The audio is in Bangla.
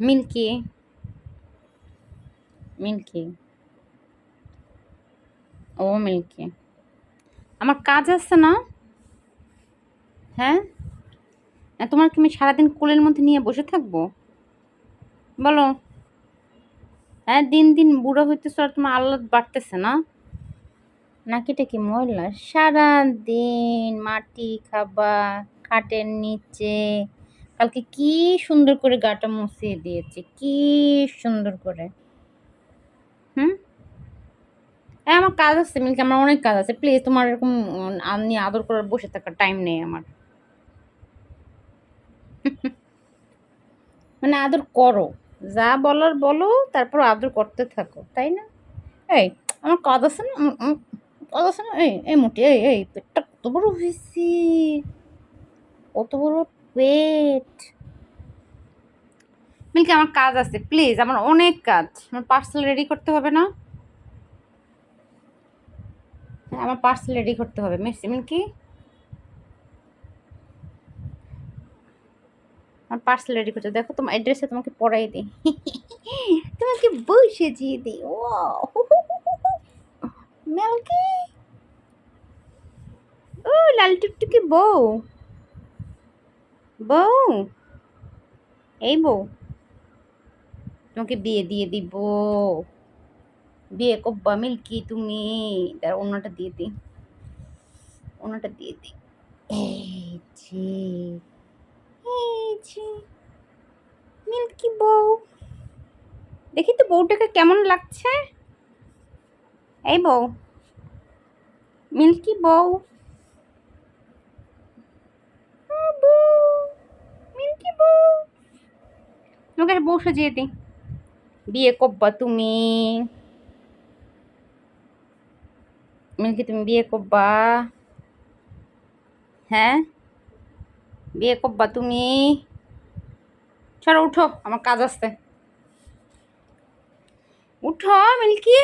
মিল্কি। মিল্কি। ও মিল্কি। আমার কাজ আছে না? হ্যাঁ? তোমার কি আমি সারাদিন কোলের মধ্যে নিয়ে বসে থাকব? বলো। হ্যাঁ দিন দিন বুড়ো হইতেছে আর তোমার আল্লাদ বাড়তেছে না? নাকিটা কি ময়লা সারা দিন মাটি খাবা খাটের নিচে কালকে কি সুন্দর করে গাটা মুছিয়ে দিয়েছে, কি সুন্দর করে। হুম? হ্যাঁ আমার কাজ আছে, মিলকে, আমার অনেক কাজ আছে। প্লিজ তোমার এরকম আমি আদর করার বসে থাকার টাইম নেই আমার। মানে আদর করো। যা বলার বলো, তারপর আদর করতে থাকো, তাই না? এই, আমার কাজ আছে না কাজ আছে না, এই এই মোটি, এই এই, পেটটা কত বড় হয়েছে। কত বড় পেট মিলকে আমার কাজ আছে প্লিজ আমার অনেক কাজ। আমার পার্সেল রেডি করতে হবে না? হ্যাঁ, আমার পার্সেল রেডি করতে হবে। Miss Milky. আমার পার্সেল রেডি করতে দেখো তোমার অ্যাড্রেসে তোমাকে পড়াই দিই। তোমাকে বই সাজিয়ে দিই। ও মিল্কি। ও লাল টুকটুকি বউ। বউ? এই বউ। তোমাকে বিয়ে দিয়ে দিব। বিয়ে কব্বা মিল্কি তুমি। তার অন্যটা দিয়ে দিই। অন্যটা দিয়ে দিই। এই এই মিল্কি বউ। দেখি তো বউটাকে কেমন লাগছে? এই বউ, মিল্কি বউ ও বউ মিল্কি বউ তোমাকে একটা বউ সাজিয়ে দিই। বিয়ে করবা তুমি। মিল্কি তুমি বিয়ে করবা? হ্যাঁ? বিয়ে করবা তুমি? চলো উঠো, আমার কাজ আসতে উঠো মিল্কি